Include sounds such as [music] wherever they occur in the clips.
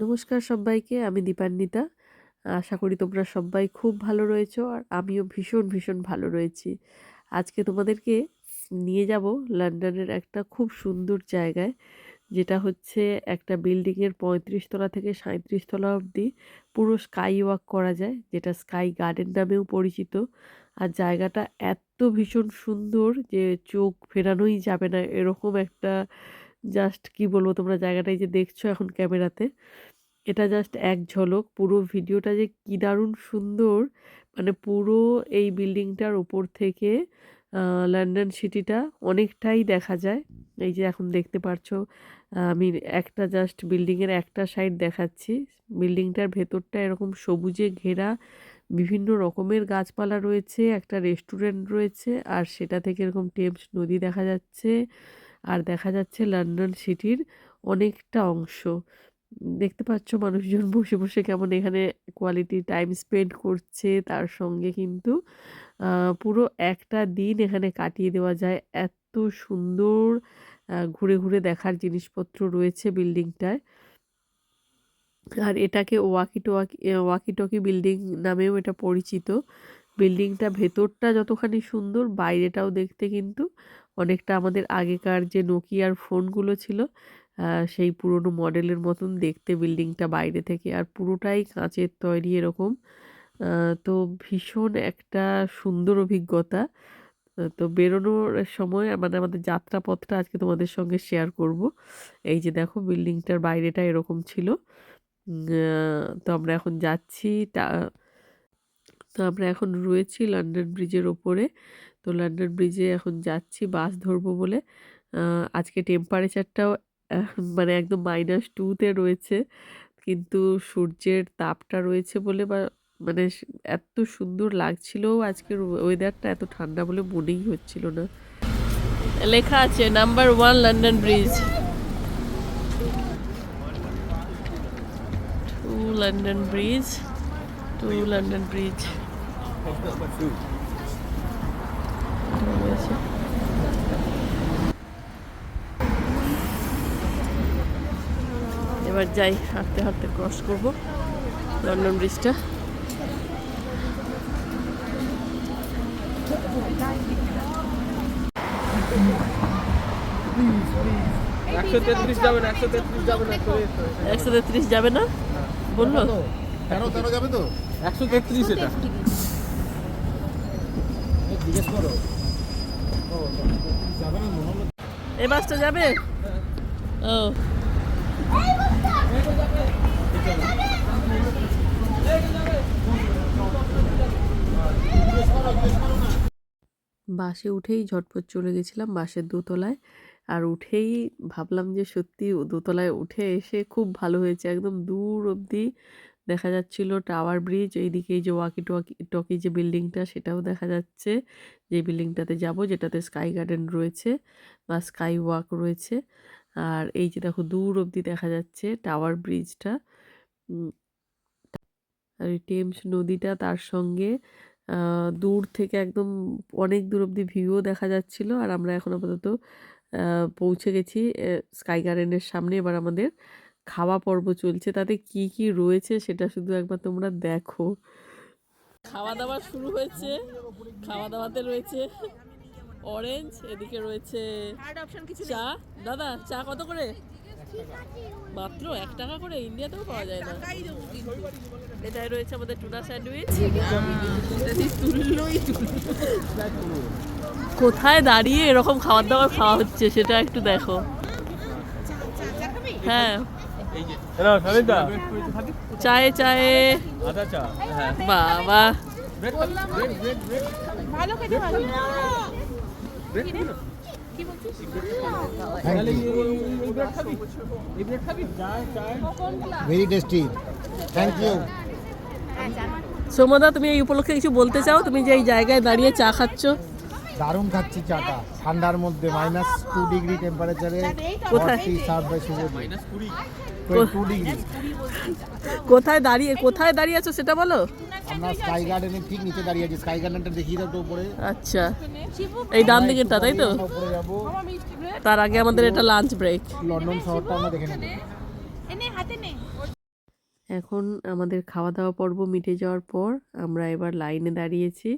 নমস্কার সবাইকে, আমি দীপান্বিতা। আশা করি তোমরা সবাই খুব ভালো রয়েছো আর আমিও ভীষণ ভীষণ ভালো রয়েছি। আজকে তোমাদেরকে নিয়ে যাব লন্ডনের একটা খুব সুন্দর জায়গায়, যেটা হচ্ছে একটা বিল্ডিংয়ের পঁয়ত্রিশ তলা থেকে সাঁত্রিশ তলা অবধি পুরো স্কাই ওয়াক করা যায়, যেটা স্কাই গার্ডেন নামেও পরিচিত। আর জায়গাটা এত ভীষণ সুন্দর যে চোখ ফেরানোই যাবে না, এরকম একটা জাস্ট কি বলব তোমরা জায়গাটাই যে দেখছ এখন ক্যামেরাতে। এটা জাস্ট এক ঝলক। পুরো ভিডিওটা যে কি দারুণ সুন্দর! মানে পুরো এই বিল্ডিংটার ওপর থেকে লন্ডন সিটিটা অনেকটাই দেখা যায়। এই যে এখন দেখতে পারছ আমি একটা জাস্ট বিল্ডিংয়ের একটা সাইড দেখাচ্ছি। বিল্ডিংটার ভেতরটা এরকম সবুজে ঘেরা, বিভিন্ন রকমের গাছপালা রয়েছে, একটা রেস্টুরেন্ট রয়েছে, আর সেটা থেকে এরকম টেমস নদী দেখা যাচ্ছে। আর দেখা যাচ্ছে লন্ডন সিটির অনেকটা অংশ। দেখতে পাচ্ছ মানুষজন বসে বসে কেমন এখানে কোয়ালিটি টাইম স্পেন্ড করছে। তার সঙ্গে কিন্তু পুরো একটা দিন এখানে কাটিয়ে দেওয়া যায়। এত সুন্দর ঘুরে ঘুরে দেখার জিনিসপত্র রয়েছে বিল্ডিংটায় আর এটাকে ওয়াকি টোয়াকি ওয়াকি টকি বিল্ডিং নামেও এটা পরিচিত। বিল্ডিংটা ভেতরটা যতখানি সুন্দর, বাইরেটাও দেখতে কিন্তু অনেকটা আমাদের আগেকার যে নোকিয়ার ফোনগুলো ছিল সেই পুরনো মডেলের মতন দেখতে বিল্ডিংটা বাইরে থেকে আর পুরোটাই কাঁচের তৈরি এরকম। তো ভীষণ একটা সুন্দর অভিজ্ঞতা। তো বেরোনোর সময় মানে আমাদের যাত্রাপথটা আজকে তোমাদের সঙ্গে শেয়ার করব। এই যে দেখো বিল্ডিংটার বাইরেটা এরকম ছিল। তো আমরা এখন যাচ্ছি তা তো আমরা এখন রয়েছি লন্ডন ব্রিজের ওপরে। তো লন্ডন ব্রিজে এখন যাচ্ছি বাস ধরবো বলে। আজকে টেম্পারেচারটাও মানে একদম মাইনাস টুতে রয়েছে। কিন্তু সূর্যের তাপটা রয়েছে বলে বা মানে এত সুন্দর লাগছিল আজকের ওয়েদারটা এত ঠান্ডা বলে মনেই হচ্ছিল না। লেখা আছে number one London Bridge to London Bridge to London Bridge এবার যাই হাঁটতে হাঁটতে ক্রস করব লন্ডন ব্রিজটা একশো তেত্রিশ যাবে না একশো তেত্রিশ যাবে না একশো তেত্রিশ যাবে না। বলল? তেরো তেরো যাবে তো? একশো তেত্রিশ এটা। জিজ্ঞেস করো। যাবে না মনে বাসটা যাবে? ও। বাসে উঠেই ঝটপট চলে গেছিলাম বাসের দোতলায় আর উঠেই ভাবলাম যে সত্যি দোতলায় উঠে এসে খুব ভালো হয়েছে। একদম দূর অবধি দেখা যাচ্ছিল টাওয়ার ব্রিজ, এইদিকে এই যে ওয়াকি টোয়াকি টকি যে বিল্ডিংটা, সেটাও দেখা যাচ্ছে। যে বিল্ডিংটাতে যাব, যেটাতে স্কাই গার্ডেন রয়েছে বা স্কাই ওয়াক রয়েছে। আর এই যে দেখো দূর অবধি দেখা যাচ্ছে টাওয়ার ব্রিজটা। আর টেমস নদীটা তার সঙ্গে দূর থেকে একদম অনেক দূর অবধি ভিউও দেখা যাচ্ছিল। আর আমরা এখন আপাতত পৌঁছে গেছি স্কাই গার্ডেনের সামনে। এবার আমাদের খাওয়া পর্ব চলছে। তাতে কি কি রয়েছে সেটা শুধু একবার তোমরা দেখো। খাওয়া দাওয়া শুরু হয়েছে। খাওয়া দাওয়াতে রয়েছে। অরেঞ্জ এদিকে রয়েছে চা। দাদা চা কত করে? মাত্র এক টাকা করে ইন্ডিয়াতেও পাওয়া যায় না। এটাই রয়েছে আমাদের টুনা স্যান্ডউইচ। কোথায় দাঁড়িয়ে এরকম খাবার দাবার খাওয়া হচ্ছে সেটা একটু দেখো। হ্যাঁ। চায়ে চায়ে। চা হ্যাঁ। বাবা। ভালো খেতে ভালো ভেরি টেস্টি থ্যাংক ইউ সোমদা তুমি এই উপলক্ষে কিছু বলতে চাও? তুমি যে এই জায়গায় দাঁড়িয়ে চা খাচ্ছ? দারুণ খাচ্ছি চাটা। ঠান্ডার মধ্যে মাইনাস টু ডিগ্রি টেম্পারেচারে কোথায়? সার্ভ বাই কোথায় দাঁড়িয়ে কোথায় দাঁড়িয়ে আছো সেটা বলো? আমরা স্কাই গার্ডেনের ঠিক নিচে দাঁড়িয়ে আছি। স্কাই গার্ডেনটা দেখিয়ে দাও তো উপরে। আচ্ছা। এই ডান দিকেরটা তাই তো? তার আগে আমাদের এটা লাঞ্চ ব্রেক লন্ডন শহরটা আমরা দেখে নেব। এখন আমাদের খাওয়া দাওয়া পর্ব মিটে যাওয়ার পর আমরা এবার লাইনে দাঁড়িয়েছি।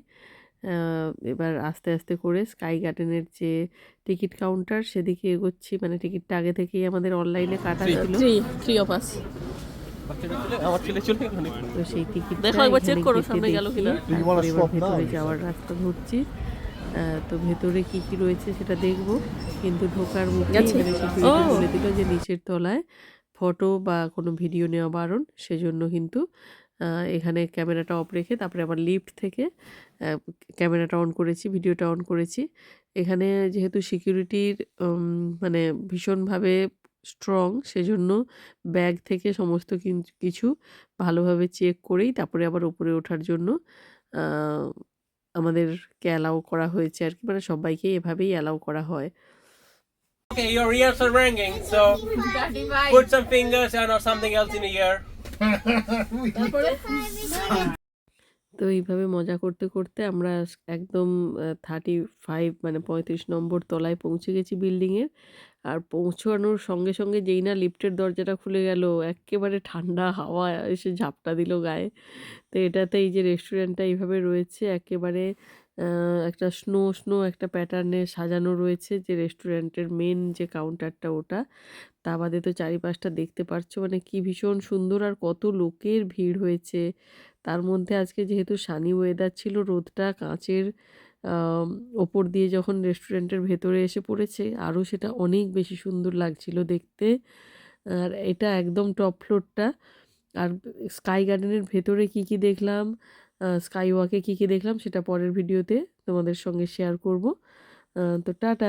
এবার আস্তে আস্তে করে স্কাই গার্ডেনের যে টিকিট কাউন্টার সেদিকে এগোচ্ছি। মানে টিকিটটা আগে থেকেই আমাদের অনলাইনে কাটা ছিল। Three of us? তো সেই টিকিট দেখো একবার check করো সামনে গেল কিনা। ভেতরে যাওয়ার রাস্তা ধরছি। তো ভেতরে কি কি রয়েছে সেটা দেখব। কিন্তু ঢোকার মুখে এখানে সিকিউরিটি বলে দিল যে নিচের তলায় ফটো বা কোনো ভিডিও নেওয়া বারণ সেজন্য কিন্তু এখানে ক্যামেরাটা অফ রেখে তারপরে আবার লিফট থেকে ক্যামেরাটা অন করেছি ভিডিওটা অন করেছি। এখানে যেহেতু সিকিউরিটির মানে ভীষণভাবে স্ট্রং সেজন্য ব্যাগ থেকে সমস্ত কিন- কিছু ভালোভাবে চেক করেই তারপরে আবার উপরে ওঠার জন্য আহ, আমাদেরকে অ্যালাউ করা হয়েছে আর কি মানে সবাইকেই এভাবেই অ্যালাউ করা হয়। Okay, your ears are ringing, so [laughs] put some fingers and or something else in the ear. তো এইভাবে মজা করতে করতে আমরা একদম থার্টি ফাইভ মানে পঁয়ত্রিশ নম্বর তলায় পৌঁছে গেছি বিল্ডিংয়ের আর পৌঁছানোর সঙ্গে সঙ্গে যেই না লিফটের দরজাটা খুলে গেল একেবারে ঠান্ডা হাওয়া এসে ঝাপটা দিল গায়ে। তো এটাতে এই যে রেস্টুরেন্টটা এইভাবে রয়েছে, একেবারে একটা স্নো স্নো একটা প্যাটার্নে সাজানো রয়েছে যে রেস্টুরেন্টের মেন যে কাউন্টারটা ওটা। তা বাদে তো চারিপাশটা দেখতে পারছ মানে কি ভীষণ সুন্দর আর কত লোকের ভিড় হয়েছে। তার মধ্যে আজকে যেহেতু সানি ওয়েদার ছিল, রোদটা কাঁচের ওপর দিয়ে যখন রেস্টুরেন্টের ভেতরে এসে পড়েছে আরও সেটা অনেক বেশি সুন্দর লাগছিল দেখতে। আর এটা একদম টপ ফ্লোরটা আর স্কাই গার্ডেনের ভেতরে কি কি দেখলাম? স্কাই ওয়াকে কী কী দেখলাম সেটা পরের ভিডিওতে তোমাদের সঙ্গে শেয়ার করব। তো টাটা!